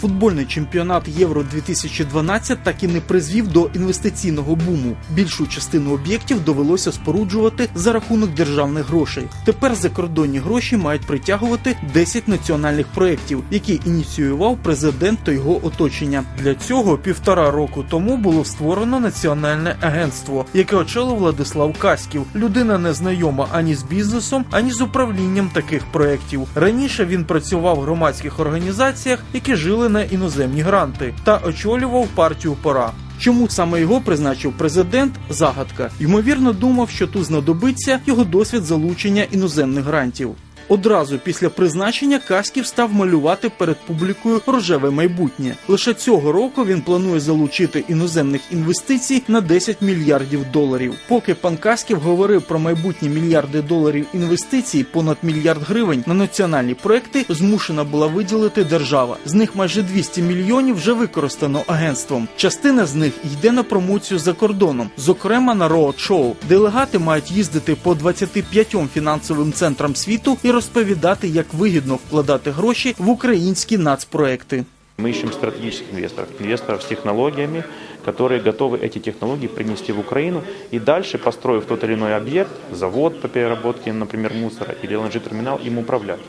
Футбольний чемпіонат Євро 2012 так і не призвів до інвестиційного буму. Більшу частину об'єктів довелося споруджувати за рахунок державних грошей. Тепер закордонні гроші мають притягувати 10 національних проєктів, які ініціював президент та його оточення. Для цього півтора року тому було створено національне агентство, яке очолив Владислав Каськів. Людина не знайома ані з бізнесом, ані з управлінням таких проєктів. Раніше він працював в громадських організаціях, які жили на іноземні гранти, та очолював партію Пора. Чому саме його призначив президент? Загадка. Ймовірно, думав, що тут знадобиться його досвід залучення іноземних грантів. Одразу після призначення Каськів став малювати перед публікою рожеве майбутнє. Лише цього року він планує залучити іноземних інвестицій на 10 мільярдів доларів. Поки пан Каськів говорив про майбутні мільярди доларів інвестицій, понад мільярд гривень на національні проекти змушена була виділити держава. З них майже 200 мільйонів вже використано агентством. Частина з них йде на промоцію за кордоном, зокрема на роуд-шоу. Делегати мають їздити по 25 фінансовим центрам світу і розповідати, як вигідно вкладати гроші в українські нацпроекти. Мы ищем стратегических инвесторов, инвесторов с технологиями, которые готовы эти технологии принести в Украину и дальше, построив тот или иной объект, завод по переработке, например, мусора или LNG-терминал, им управлять.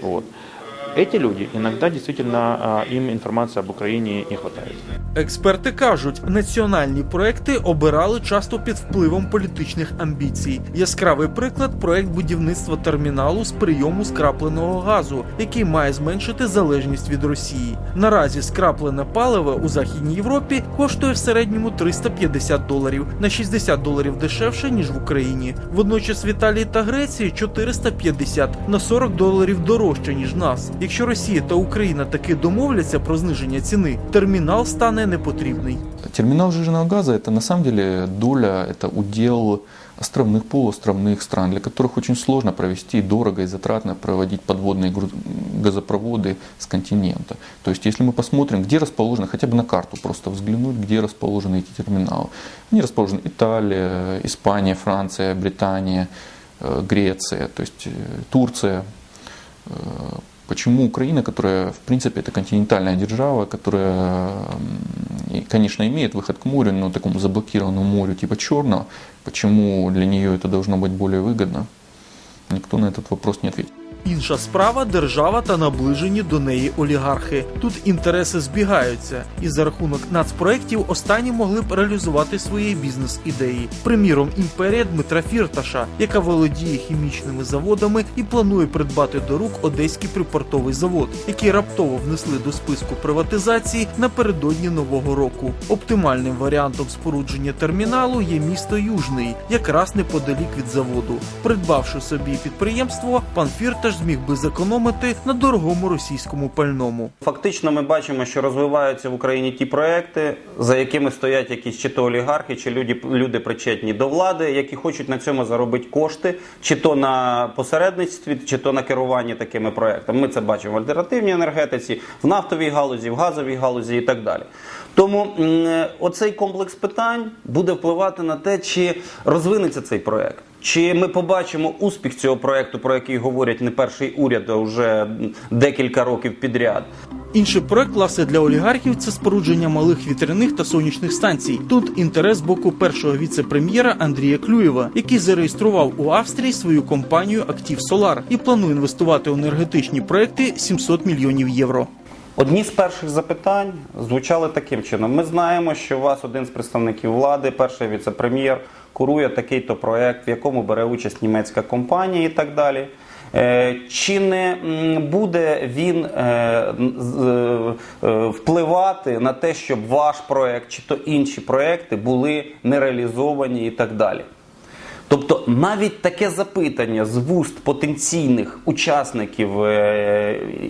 Вот. Эти люди, иногда действительно им информации об Украине не хватает. Експерти кажуть, національні проекти обирали часто під впливом політичних амбіцій. Яскравий приклад проект будівництва терміналу з прийому скрапленого газу, який має зменшити залежність від Росії. Наразі скраплене паливо у Західній Європі коштує в середньому 350 доларів на 60 доларів дешевше ніж в Україні. Водночас в Італії та Греції 450 на 40 доларів дорожче ніж нас. Якщо Росія та Україна таки домовляться про зниження ціни, термінал стане непотрібний. Терминал жиженного газа это на самом деле доля, это удел островных, полуостровных стран, для которых очень сложно провести дорого и затратно проводить подводные груз- газопроводы с континента. То есть если мы посмотрим, где расположены, хотя бы на карту просто взглянуть, где расположены эти терминалы. Они расположены Италия, Испания, Франция, Британия, э, Греция, то есть э, Турция, Э, Почему Украина, которая, в принципе, это континентальная держава, которая, м, и, конечно, имеет выход к морю, но такому заблокированному морю типа Черного, почему для нее это должно быть более выгодно, никто на этот вопрос не ответил. Інша справа держава та наближені до неї олігархи. Тут інтереси збігаються, і за рахунок нацпроєктів останні могли б реалізувати свої бізнес-ідеї. Приміром, імперія Дмитра Фірташа, яка володіє хімічними заводами і планує придбати до рук одеський припортовий завод, який раптово внесли до списку приватизації напередодні нового року. Оптимальним варіантом спорудження терміналу є місто Южний, якраз неподалік від заводу. Придбавши собі підприємство, пан Фірташ зміг би зекономити на дорогому російському пальному. Фактично, ми бачимо, що розвиваються в Україні ті проекти, за якими стоять якісь чи то олігархи, чи люди, люди причетні до влади, які хочуть на цьому заробити кошти, чи то на посередництві, чи то на керуванні такими проектами. Ми це бачимо в альтернативній енергетиці, в нафтовій галузі, в газовій галузі і так далі. Тому оцей комплекс питань буде впливати на те, чи розвинеться цей проект. Чи ми побачимо успіх цього проекту, про який говорять не перший уряд, а вже декілька років підряд. Інший проект власне для олігархів це спорудження малих вітряних та сонячних станцій. Тут інтерес з боку першого віце-прем'єра Андрія Клюєва, який зареєстрував у Австрії свою компанію Актив Солар і планує інвестувати у енергетичні проекти 700 мільйонів євро. Одні з перших запитань звучали таким чином: ми знаємо, що у вас один з представників влади, перший віце-прем'єр, курує такий-то проект, в якому бере участь німецька компанія і так далі. Е, Чи не буде він е, е, впливати на те, щоб ваш проект чи то інші проекти були не реалізовані і так далі? Тобто навіть таке запитання з вуст потенційних учасників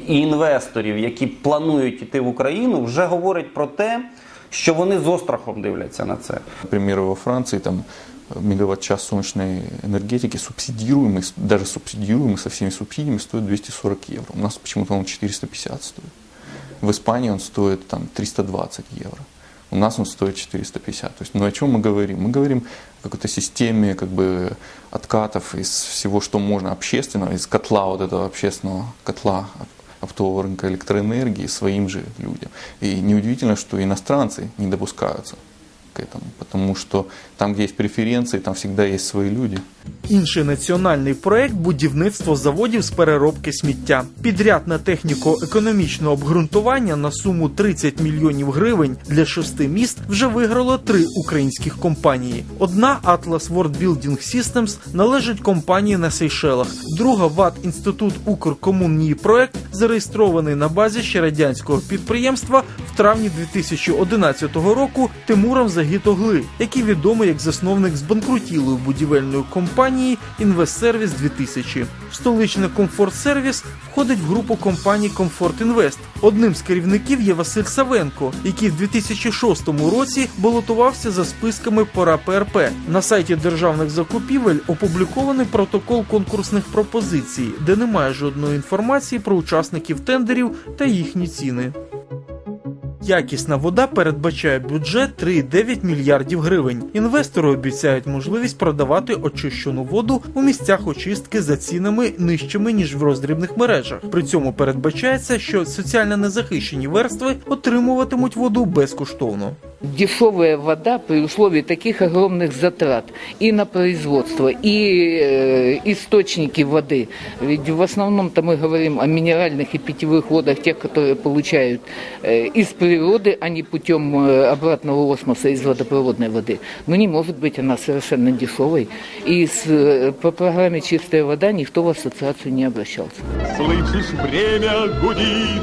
і інвесторів, які планують йти в Україну, вже говорить про те, що вони з острахом дивляться на це. Например, во Франции там мегаватт-час солнечной энергетики субсидируемый, даже субсидируемый со всеми субсидиями стоит 240 евро. У нас почему-то он 450 стоит. В Испании он стоит там 320 евро. У нас он стоит 450. То есть, ну о чем мы говорим? Мы говорим о какой-то системе как бы откатов из всего, что можно общественного, из котла вот этого общественного котла оптового рынка электроэнергии своим же людям. И неудивительно, что иностранцы не допускаются к этому, потому что там, есть преференции, там всегда есть свои люди. Інший національний проект будівництво заводів з переробки сміття. Підряд на техніко-економічне обґрунтування на суму 30 мільйонів гривень для шести міст вже виграло три українських компанії. Одна Atlas World Building Systems належить компанії на Сейшелах. Друга ВАТ Інститут Укркомунній проект зареєстрований на базі ще радянського підприємства травні 2011 року Тимуром Загітогли, який відомий як засновник збанкрутілої будівельної компанії Інвестсервіс 2000. Столичний комфорт сервіс входить в групу компаній Комфорт Інвест. Одним з керівників є Василь Савенко, який в 2006 році балотувався за списками пора ПРП. На сайті державних закупівель опублікований протокол конкурсних пропозицій, де немає жодної інформації про учасників тендерів та їхні ціни. Якісна вода передбачає бюджет 3,9 мільярдів гривень. Інвестори обіцяють можливість продавати очищену воду у місцях очистки за цінами нижчими ніж в роздрібних мережах. При цьому передбачається, що соціально незахищені верстви отримуватимуть воду безкоштовно дешевая вода при условии таких огромных затрат и на производство, и э, источники воды. Ведь в основном-то мы говорим о минеральных и питьевых водах, тех, которые получают э, из природы, а не путем э, обратного осмоса из водопроводной воды. Но не может быть она совершенно дешевой. И с, э, по программе «Чистая вода» никто в ассоциацию не обращался. Слышишь, время гудит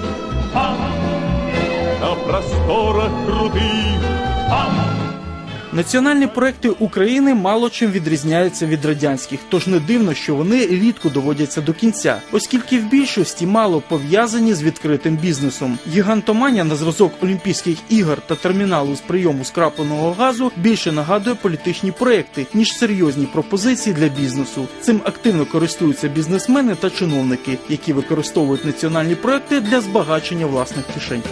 Там, на просторах крутых Там, Національні проекти України мало чим відрізняються від радянських, тож не дивно, що вони рідко доводяться до кінця, оскільки в більшості мало пов'язані з відкритим бізнесом. Гігантоманія на зразок Олімпійських ігор та терміналу з прийому скрапленого газу більше нагадує політичні проекти ніж серйозні пропозиції для бізнесу. Цим активно користуються бізнесмени та чиновники, які використовують національні проекти для збагачення власних кишень.